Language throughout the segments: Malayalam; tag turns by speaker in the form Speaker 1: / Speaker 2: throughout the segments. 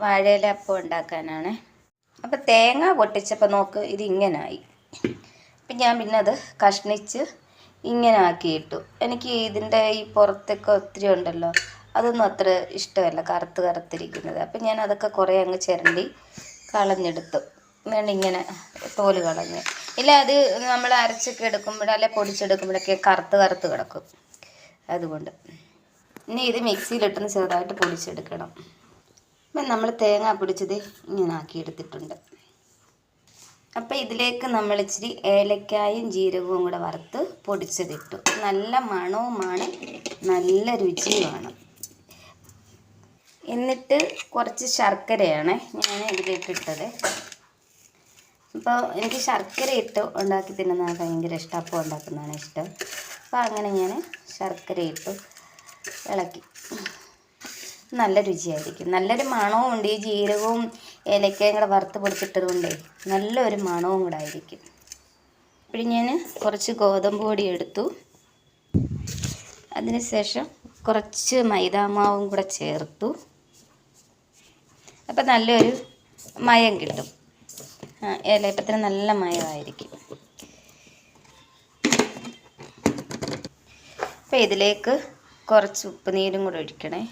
Speaker 1: വാഴയില അപ്പം ഉണ്ടാക്കാനാണ്. അപ്പം തേങ്ങ പൊട്ടിച്ചപ്പോൾ നോക്ക് ഇത് ഇങ്ങനായി അപ്പം ഞാൻ പിന്നെ അത് കഷ്ണിച്ച് ഇങ്ങനെ ആക്കിയിട്ടു എനിക്ക് ഇതിന്റെ ഈ പുറത്തൊക്കെ ഒത്തിരി ഉണ്ടല്ലോ അതൊന്നും അത്ര ഇഷ്ടമല്ല കറുത്ത് കറുത്തിരിക്കുന്നത്. അപ്പം ഞാൻ അതൊക്കെ കുറേ അങ്ങ് ചിരണ്ടി കളഞ്ഞെടുത്തു. വേണ്ട ഇങ്ങനെ തോൽ കളഞ്ഞ്. ഇല്ല അത് നമ്മൾ അരച്ചൊക്കെ എടുക്കുമ്പോൾ അല്ലെ പൊടിച്ചെടുക്കുമ്പോഴൊക്കെ കറുത്ത് കറുത്ത് കിടക്കും. അതുകൊണ്ട്. ഇനി ഇത് മിക്സിയിലിട്ടൊന്ന് ചെറുതായിട്ട് പൊടിച്ചെടുക്കണം. അപ്പം നമ്മൾ തേങ്ങ പിടിച്ചത് ഇങ്ങനെ ആക്കിയെടുത്തിട്ടുണ്ട്. അപ്പം ഇതിലേക്ക് നമ്മൾ ഇച്ചിരി ഏലക്കായും ജീരകവും കൂടെ വറുത്ത് പൊടിച്ചതിട്ടു. നല്ല മണവുമാണ് നല്ല രുചിയുമാണ്. എന്നിട്ട് കുറച്ച് ശർക്കരയാണ് ഞാൻ ഇതിലേക്ക് ഇട്ടത്. അപ്പോൾ എനിക്ക് ശർക്കര ഇട്ട് ഉണ്ടാക്കി തിന്നുന്നതാണ് ഭയങ്കര ഇഷ്ടം അപ്പം ഉണ്ടാക്കുന്നതാണ് ഇഷ്ടം. അപ്പോൾ അങ്ങനെ ഞാൻ ശർക്കര ഇട്ടു ഇളക്കി. നല്ല രുചിയായിരിക്കും. നല്ലൊരു മണവും ഉണ്ട് ഈ ജീരകവും ഏലക്കയും കൂടെ വറുത്ത് പൊടിച്ചിട്ടതുകൊണ്ടേ നല്ലൊരു മണവും കൂടെ ആയിരിക്കും. ഇപ്പോഴും ഞാൻ കുറച്ച് ഗോതമ്പ് പൊടി എടുത്തു. അതിനുശേഷം കുറച്ച് മൈദാമാവും കൂടെ ചേർത്തു. അപ്പം നല്ലൊരു മയം കിട്ടും. ഏലയപ്പത്തിന് നല്ല മയമായിരിക്കും. അപ്പം ഇതിലേക്ക് കുറച്ച് ഉപ്പ് നീരും കൂടെ ഒഴിക്കണേ.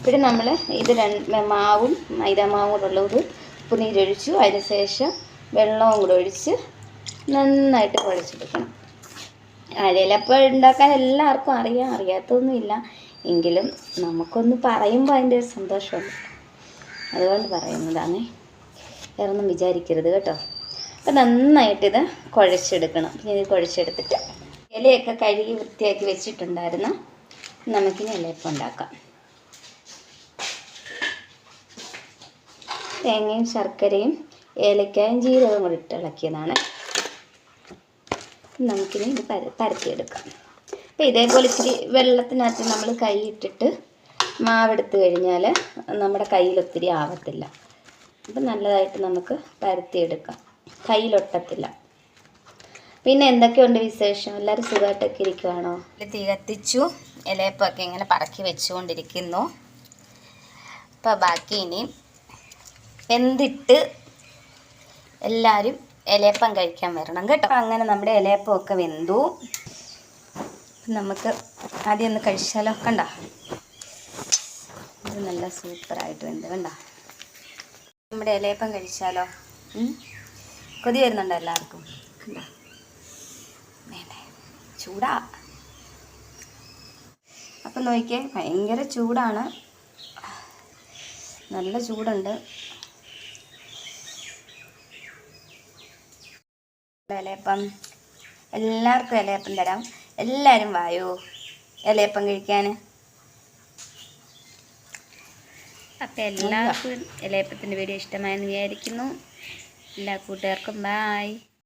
Speaker 1: ഇപ്പോഴും നമ്മൾ ഇത് രണ്ട് മാവും മൈദാമാവും കൂടെ ഉള്ളത് ഉപ്പുനീരൊഴിച്ചു അതിന് ശേഷം വെള്ളവും കൂടെ ഒഴിച്ച് നന്നായിട്ട് കുഴച്ചെടുക്കണം. അഴയിലപ്പം ഉണ്ടാക്കാൻ എല്ലാവർക്കും അറിയാം. അറിയാത്തൊന്നുമില്ല. എങ്കിലും നമുക്കൊന്ന് പറയുമ്പോൾ അതിന്റെ ഒരു സന്തോഷമുണ്ട്. അതുകൊണ്ട് പറയുന്നതാണ്. വേറെ ഒന്നും വിചാരിക്കരുത് കേട്ടോ. അപ്പം നന്നായിട്ടിത് കുഴച്ചെടുക്കണം. പിന്നെ ഇത് കുഴച്ചെടുത്തിട്ട് ഇലയൊക്കെ കഴുകി വൃത്തിയാക്കി വെച്ചിട്ടുണ്ടായിരുന്നു. നമുക്കിനി ഇലയപ്പം ഉണ്ടാക്കാം. തേങ്ങയും ശർക്കരയും ഏലക്കായും ജീരകവും കൂടി ഇട്ട് ഇളക്കിയതാണ്. നമുക്കിനി ഇത് പര പരത്തിയെടുക്കാം. അപ്പോൾ ഇതേപോലെ ഇച്ചിരി വെള്ളത്തിനകത്ത് നമ്മൾ കൈ ഇട്ടിട്ട് മാവെടുത്ത് കഴിഞ്ഞാൽ നമ്മുടെ കയ്യിൽ ഒത്തിരി ആവത്തില്ല. അപ്പം നല്ലതായിട്ട് നമുക്ക് പരത്തിയെടുക്കാം. കയ്യിലൊട്ടത്തില്ല. പിന്നെ എന്തൊക്കെയുണ്ട് വിശേഷം? എല്ലാവരും സുഖമായിട്ടൊക്കെ ഇരിക്കുവാണോ? തീ കത്തിച്ചു ഇലയപ്പൊക്കെ ഇങ്ങനെ പറക്കി വെച്ചുകൊണ്ടിരിക്കുന്നു. അപ്പോൾ ബാക്കി ഇനി വെന്തിട്ട് എല്ലാവരും ഇലയപ്പം കഴിക്കാൻ വരണം കേട്ടോ. അങ്ങനെ നമ്മുടെ ഇലയപ്പം ഒക്കെ വെന്തു. നമുക്ക് ആദ്യം ഒന്ന് കഴിച്ചാലോ? കണ്ട? ഇത് നല്ല സൂപ്പറായിട്ട് വെന്ത്. കണ്ട? നമ്മുടെ ഇലയപ്പം കഴിച്ചാലോ? കൊതി വരുന്നുണ്ടോ എല്ലാവർക്കും? ചൂടാ. അപ്പം നോക്കിയേ ഭയങ്കര ചൂടാണ്. നല്ല ചൂടുണ്ട്. ഇലയപ്പം. എല്ലാവർക്കും ഇലയപ്പം തരാം. എല്ലാവരും വായോ? ഇലയപ്പം കഴിക്കാൻ? അപ്പം എല്ലാവർക്കും ഇലയപ്പത്തിന്റെ വീഡിയോ ഇഷ്ടമായെന്ന് വിചാരിക്കുന്നു. എല്ലാ കൂട്ടുകാർക്കും ബായ്